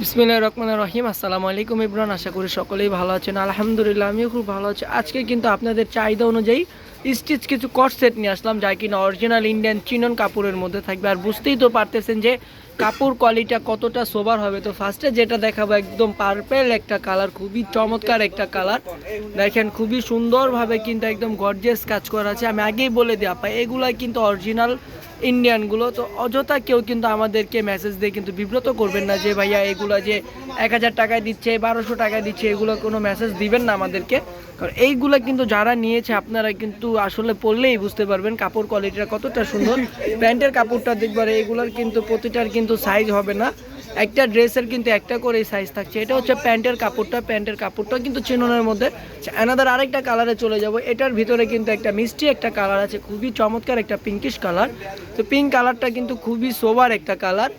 বিসমিল্লাহ রহমান রহিম। আসসালামু আলাইকুম ইবরান, আশা করি সকলেই ভালো আছেন। আলহামদুলিল্লাহ, আমিও খুব ভালো আছি। আজকে কিন্তু আপনাদের চাহিদা অনুযায়ী স্টিচ কিছু কট সেট নিয়ে আসলাম, যা কিনা অরিজিনাল ইন্ডিয়ান চিনন কাপড়ের মধ্যে থাকবে। আর বুঝতেই তো পারতেছেন যে কাপড় কোয়ালিটিটা কতটা সোবার হবে। তো ফার্স্টে যেটা দেখাবো, একদম পার্পেল একটা কালার খুবই চমৎকার একটা কালার দেখেন, খুবই সুন্দরভাবে কিন্তু একদম গর্জেস কাজ করা আছে। আমি আগেই বলে দিই, আপা, এগুলা কিন্তু অরিজিনাল ইন্ডিয়ানগুলো তো অযথা কেউ কিন্তু আমাদেরকে মেসেজ দিয়ে কিন্তু বিব্রত করবেন না যে, ভাইয়া, এগুলো যে এক হাজার টাকায় দিচ্ছে, বারোশো টাকায় দিচ্ছে, এগুলো কোনো মেসেজ দিবেন না আমাদেরকে। কারণ এইগুলো কিন্তু যারা নিয়েছে, আপনারা কিন্তু আসলে পরলেই বুঝতে পারবেন কাপড় কোয়ালিটিটা কতটা সুন্দর। প্যান্টের কাপড়টা দেখবার, এগুলোর কিন্তু প্রতিটার কিন্তু সাইজ হবে না। একটা ড্রেসের কিন্তু একটা করে সাইজ থাকছে। এটা হচ্ছে প্যান্টের কাপড়টা প্যান্টের কাপড়টা কিন্তু চিননের মধ্যে। অ্যানাদার আরেকটা কালারে চলে যাব। এটার ভিতরে কিন্তু একটা মিষ্টি একটা কালার আছে, খুবই চমৎকার একটা পিঙ্কিশ কালার তো পিঙ্ক কালারটা কিন্তু খুবই সোবার একটা কালার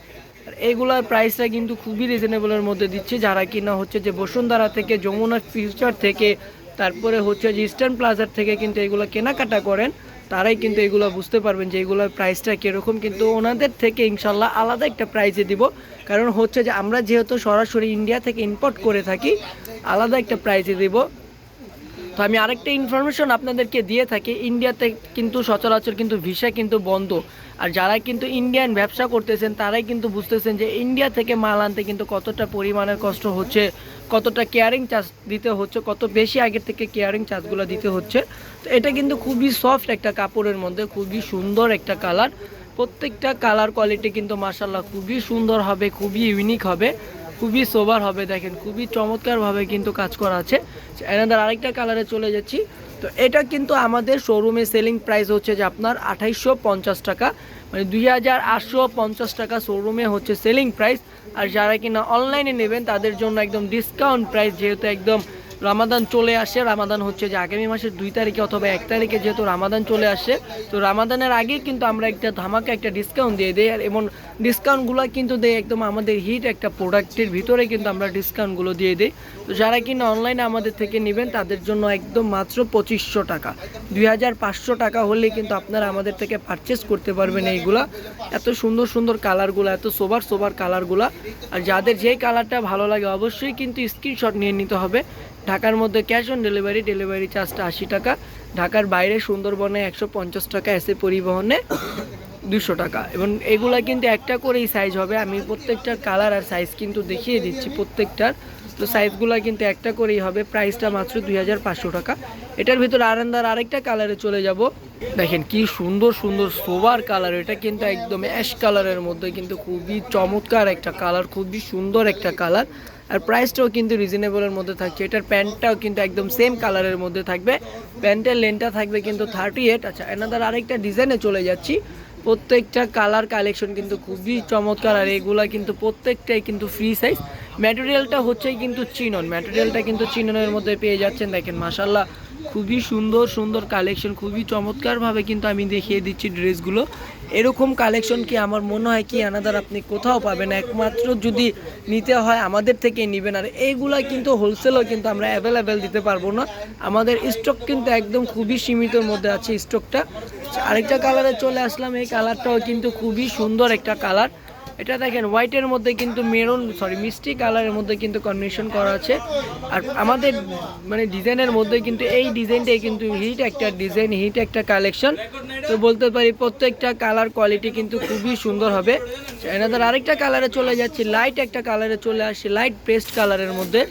আর এইগুলোর প্রাইসটা কিন্তু খুবই রিজনেবলের মধ্যে দিচ্ছে। যারা কিনা হচ্ছে যে বসুন্ধরা থেকে, যমুনা ফিউচার থেকে তারপরে হচ্ছে যে ইস্টার্ন প্লাজার থেকে কিন্তু এগুলো কেনাকাটা করেন, তারাই কিন্তু এগুলো বুঝতে পারবেন যে এগুলোর প্রাইসটা কীরকম। কিন্তু ওনাদের থেকে ইনশাল্লাহ আলাদা একটা প্রাইজে দিব। কারণ হচ্ছে যে আমরা যেহেতু সরাসরি ইন্ডিয়া থেকে ইম্পোর্ট করে থাকি, আলাদা একটা প্রাইজে দিব। তো আমি আরেকটা ইনফরমেশন আপনাদেরকে দিয়ে থাকি। ইন্ডিয়াতে কিন্তু সচরাচর কিন্তু ভিসা কিন্তু বন্ধ। আর যারা কিন্তু ইন্ডিয়ান ব্যবসা করতেছেন, তারাই কিন্তু বুঝতেছেন যে ইন্ডিয়া থেকে মাল আনতে কিন্তু কতটা পরিমাণের কষ্ট হচ্ছে, কতটা কেয়ারিং চার্জ দিতে হচ্ছে, কত বেশি আগের থেকে কেয়ারিং চার্জগুলো দিতে হচ্ছে। তো এটা কিন্তু খুবই সফট একটা কাপড়ের মধ্যে, খুবই সুন্দর একটা কালার প্রত্যেকটা কালার কোয়ালিটি কিন্তু মার্শাল্লাহ খুবই সুন্দর হবে, খুবই ইউনিক হবে। খুবই সোবার হবে, দেখেন, খুবই চমৎকারভাবে কিন্তু কাজ করা আছে। এনাদের আরেকটা কালারে চলে যাচ্ছি। তো এটা কিন্তু আমাদের শোরুমে সেলিং প্রাইস হচ্ছে যে আপনার আঠাইশশো টাকা। মানে দুই হাজার আটশো পঞ্চাশ টাকা শোরুমে হচ্ছে সেলিং প্রাইস আর যারা কিনা অনলাইনে নেবেন, তাদের জন্য একদম ডিসকাউন্ট প্রাইস যেহেতু একদম রামাদান চলে আসে। রামাদান হচ্ছে যে আগামী মাসের দুই তারিখে অথবা এক তারিখে যেহেতু রামাদান চলে আসে, তো রামাদানের আগেই কিন্তু আমরা একটা ধামাকা, একটা ডিসকাউন্ট দিয়ে দিই। আর এবং ডিসকাউন্টগুলো কিন্তু দেয় একদম আমাদের হিট একটা প্রোডাক্টের ভিতরে কিন্তু আমরা ডিসকাউন্টগুলো দিয়ে দিই। তো যারা কিনা অনলাইনে আমাদের থেকে নেবেন, তাদের জন্য একদম মাত্র পঁচিশশো টাকা। দুই হাজার পাঁচশো টাকা হলে কিন্তু আপনারা আমাদের থেকে পারচেস করতে পারবেন এইগুলা। এত সুন্দর সুন্দর কালারগুলো এত সোবার সোবার কালারগুলো আর যাদের যেই কালারটা ভালো লাগে অবশ্যই কিন্তু স্ক্রিনশট নিয়ে নিতে হবে। ঢাকার মধ্যে ক্যাশ অন ডেলিভারি ডেলিভারি চার্জটা আশি টাকা। ঢাকার বাইরে সুন্দরবনে একশো পঞ্চাশ টাকা এসে পরিবহনে দুশো টাকা। এবং এগুলা কিন্তু একটা করেই সাইজ হবে। আমি প্রত্যেকটার কালার আর সাইজ কিন্তু দেখিয়ে দিচ্ছি প্রত্যেকটার। তো সাইজগুলো কিন্তু একটা করেই হবে। প্রাইসটা মাত্র দুই হাজার পাঁচশো টাকা। এটার ভিতর আরান্দার আরেকটা কালারে চলে যাব। দেখেন কি সুন্দর সুন্দর সোবার কালার এটা কিন্তু একদম অ্যাশ কালারের মধ্যে কিন্তু খুবই চমৎকার একটা কালার খুবই সুন্দর একটা কালার আর প্রাইসটাও কিন্তু রিজনেবলের মধ্যে থাকছে। এটার প্যান্টটাও কিন্তু একদম সেম কালারের মধ্যে থাকবে। প্যান্টের লেনটা থাকবে কিন্তু থার্টি এইট আচ্ছা এনাদার আরেকটা ডিজাইনে চলে যাচ্ছি। প্রত্যেকটা কালার কালেকশন কিন্তু খুবই চমৎকার, আর এগুলা কিন্তু প্রত্যেকটাই কিন্তু ফ্রি সাইজ ম্যাটেরিয়ালটা হচ্ছে কিন্তু চিনন ম্যাটেরিয়ালটা কিন্তু চিননের মধ্যে পেয়ে যাচ্ছেন। দেখেন মাসাল্লাহ খুবই সুন্দর সুন্দর কালেকশন খুবই চমৎকারভাবে কিন্তু আমি দেখিয়ে দিচ্ছি ড্রেসগুলো। এরকম কালেকশন কি আমার মনে হয় কি আনাদার আপনি কোথাও পাবেন? একমাত্র যদি নিতে হয় আমাদের থেকে নেবেন। আর এইগুলা কিন্তু হোলসেলও কিন্তু আমরা অ্যাভেলেবেল দিতে পারব না। আমাদের স্টক কিন্তু একদম খুবই সীমিতর মধ্যে আছে স্টকটা আরেকটা কালারে চলে আসলাম। এই কালারটাও কিন্তু খুবই সুন্দর একটা কালার এটা দেখেন হোয়াইটের মধ্যে কিন্তু মেরুন সরি মিষ্টি কালারের মধ্যে কিন্তু কম্বিনেশন করা আছে। আর আমাদের মানে ডিজাইনের মধ্যে কিন্তু এই ডিজাইনটাই কিন্তু হিট একটা ডিজাইন হিট একটা কালেকশন তো বলতে পারি প্রত্যেকটা কালার কোয়ালিটি কিন্তু খুবই সুন্দর হবে। এনাদের আরেকটা কালারে চলে যাচ্ছে লাইট একটা কালারে চলে আসছে লাইট পেস্ট কালারের মধ্যে।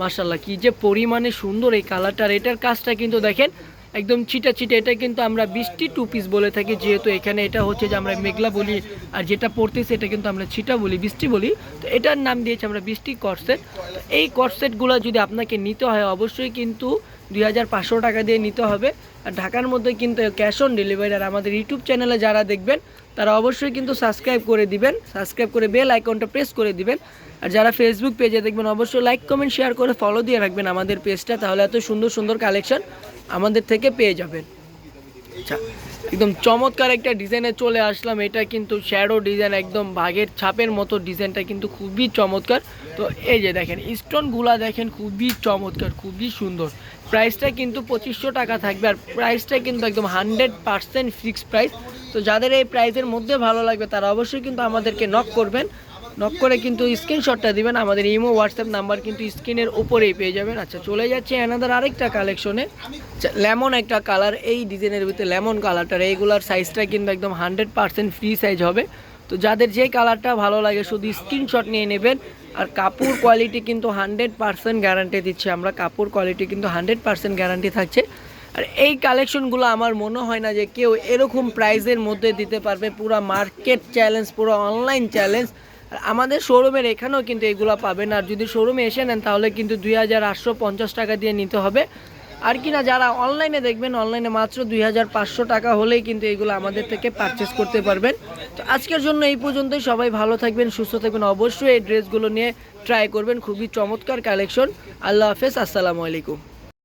মার্শাল্লাহ কি যে পরিমাণে সুন্দর এই কালারটা আর এটার কাজটা কিন্তু দেখেন একদম চিটা চিটা, এটা কিন্তু আমরা বৃষ্টি টু পিস বলে থাকি, যেহেতু এখানে এটা হচ্ছে যে আমরা মেঘলা বলি, আর যেটা পড়তেছে এটা কিন্তু আমরা ছিটা বলি, বৃষ্টি বলি। তো এটার নাম দিয়েছি আমরা বৃষ্টি কটসেট এই কটসেটগুলো যদি আপনাকে নিতে হয়, অবশ্যই কিন্তু দুই হাজার পাঁচশো টাকা দিয়ে নিতে হবে। আর ঢাকার মধ্যে কিন্তু ক্যাশ অন ডেলিভারি আর আমাদের ইউটিউব চ্যানেলে যারা দেখবেন, তারা অবশ্যই কিন্তু সাবস্ক্রাইব করে দিবেন সাবস্ক্রাইব করে বেল আইকনটা প্রেস করে দিবেন। আর যারা ফেসবুক পেজে দেখবেন, অবশ্যই লাইক কমেন্ট শেয়ার করে ফলো দিয়ে রাখবেন আমাদের পেজটা তাহলে এত সুন্দর সুন্দর কালেকশন আমাদের থেকে পেয়ে যাবেন। আচ্ছা একদম চমৎকার একটা ডিজাইনে চলে আসলাম। এটা কিন্তু শ্যাডো ডিজাইন একদম বাঘের ছাপের মতো ডিজাইনটা কিন্তু খুবই চমৎকার। তো এই যে দেখেন স্টোনগুলা দেখেন খুবই চমৎকার, খুবই সুন্দর। প্রাইসটা কিন্তু পঁচিশশো টাকা থাকবে আর প্রাইসটা কিন্তু একদম হান্ড্রেড পার্সেন্ট ফিক্সড প্রাইস তো যাদের এই প্রাইসের মধ্যে ভালো লাগবে, তারা অবশ্যই কিন্তু আমাদেরকে নক করবেন। নক করে কিন্তু স্ক্রিনশটটা দিবেন। আমাদের ইমো হোয়াটসঅ্যাপ নাম্বার কিন্তু স্ক্রিনের উপরেই পেয়ে যাবেন। আচ্ছা চলে যাচ্ছে অ্যানাদার আরেকটা কালেকশনে লেমন একটা কালার এই ডিজাইনের ভিতরে লেমন কালারটার এইগুলার সাইজটা কিন্তু একদম হান্ড্রেড পার্সেন্ট ফ্রি সাইজ হবে। তো যাদের যে কালারটা ভালো লাগে, শুধু স্ক্রিনশট নিয়ে নেবেন। আর কাপড় কোয়ালিটি কিন্তু হান্ড্রেড পার্সেন্ট গ্যারান্টি দিচ্ছে আমরা। কাপড় কোয়ালিটি কিন্তু হান্ড্রেড পার্সেন্ট গ্যারান্টি থাকছে। আর এই কালেকশনগুলো আমার মনে হয় না যে কেউ এরকম প্রাইসের মধ্যে দিতে পারবে। পুরো মার্কেট চ্যালেঞ্জ পুরো অনলাইন চ্যালেঞ্জ আর আমাদের শোরুমের এখানেও কিন্তু এগুলো পাবেন। আর যদি শোরুমে এসে নেন, তাহলে কিন্তু দুই হাজার আটশো পঞ্চাশ টাকা দিয়ে নিতে হবে। আর কিনা যারা অনলাইনে দেখবেন অনলাইনে মাত্র দুই হাজার পাঁচশো টাকা হলেই কিন্তু এগুলো আমাদের থেকে পারচেস করতে পারবেন। তো আজকের জন্য এই পর্যন্তই। সবাই ভালো থাকবেন, সুস্থ থাকবেন। অবশ্যই এই ড্রেসগুলো নিয়ে ট্রাই করবেন। খুবই চমৎকার কালেকশন আল্লাহ হাফেজ। আসসালামু আলাইকুম।